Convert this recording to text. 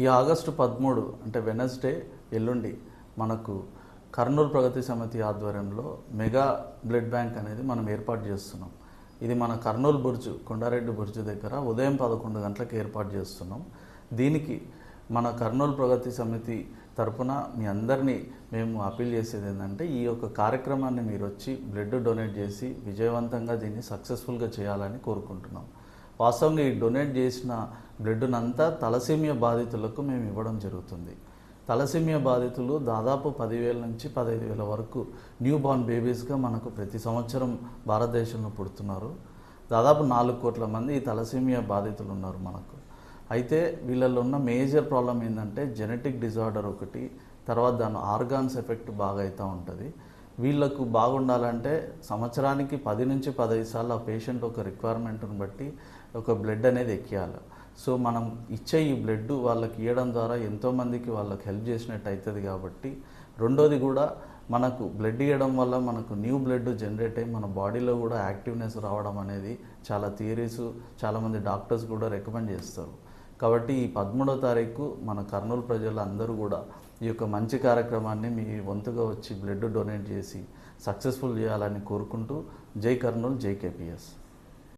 ఈ ఆగస్టు పదమూడు అంటే వెనస్డే ఎల్లుండి మనకు కర్నూలు ప్రగతి సమితి ఆధ్వర్యంలో మెగా బ్లడ్ బ్యాంక్ అనేది మనం ఏర్పాటు చేస్తున్నాం. ఇది మన కర్నూలు బుర్జు కొండారెడ్డి బుర్జు దగ్గర ఉదయం పదకొండు గంటలకు ఏర్పాటు చేస్తున్నాం. దీనికి మన కర్నూలు ప్రగతి సమితి తరపున మీ అందరినీ మేము అప్పీల్ చేసేది ఏంటంటే ఈ యొక్క కార్యక్రమాన్ని మీరు వచ్చి బ్లడ్ డొనేట్ చేసి విజయవంతంగా దీన్ని సక్సెస్ఫుల్గా చేయాలని కోరుకుంటున్నాం. వాస్తవంగా ఈ డొనేట్ చేసిన బ్లడ్నంతా తలసీమియా బాధితులకు మేము ఇవ్వడం జరుగుతుంది. తలసీమియా బాధితులు దాదాపు పదివేల నుంచి పదహైదు వేల వరకు న్యూ బార్న్ బేబీస్గా మనకు ప్రతి సంవత్సరం భారతదేశంలో పుడుతున్నారు. దాదాపు నాలుగు కోట్ల మంది ఈ తలసీమియా బాధితులు ఉన్నారు మనకు. అయితే వీళ్ళల్లో ఉన్న మేజర్ ప్రాబ్లం ఏంటంటే జెనెటిక్ డిజార్డర్ ఒకటి తర్వాత దాని ఆర్గాన్స్ ఎఫెక్ట్ బాగా అవుతూ ఉంటుంది. వీళ్ళకు బాగుండాలంటే సంవత్సరానికి పది నుంచి పదహైదు సార్లు ఆ పేషెంట్ ఒక రిక్వైర్మెంట్ని బట్టి ఒక బ్లడ్ అనేది ఎక్కియాలి. సో మనం ఇచ్చే ఈ బ్లడ్ వాళ్ళకి ఇవ్వడం ద్వారా ఎంతోమందికి వాళ్ళకి హెల్ప్ చేసినట్టు అవుతుంది కాబట్టి రెండోది కూడా మనకు బ్లడ్ ఇవ్వడం వల్ల మనకు న్యూ బ్లడ్ జనరేట్ అయ్యి మన బాడీలో కూడా యాక్టివ్నెస్ రావడం అనేది చాలా థియరీస్ చాలామంది డాక్టర్స్ కూడా రికమెండ్ చేస్తారు. కాబట్టి ఈ పదమూడో తారీఖు మన కర్నూలు ప్రజలు అందరూ కూడా ఈ యొక్క మంచి కార్యక్రమాన్ని మీ వంతుగా వచ్చి బ్లడ్ డొనేట్ చేసి సక్సెస్ఫుల్ చేయాలని కోరుకుంటూ జై కర్నూలు జై కేపీఎస్.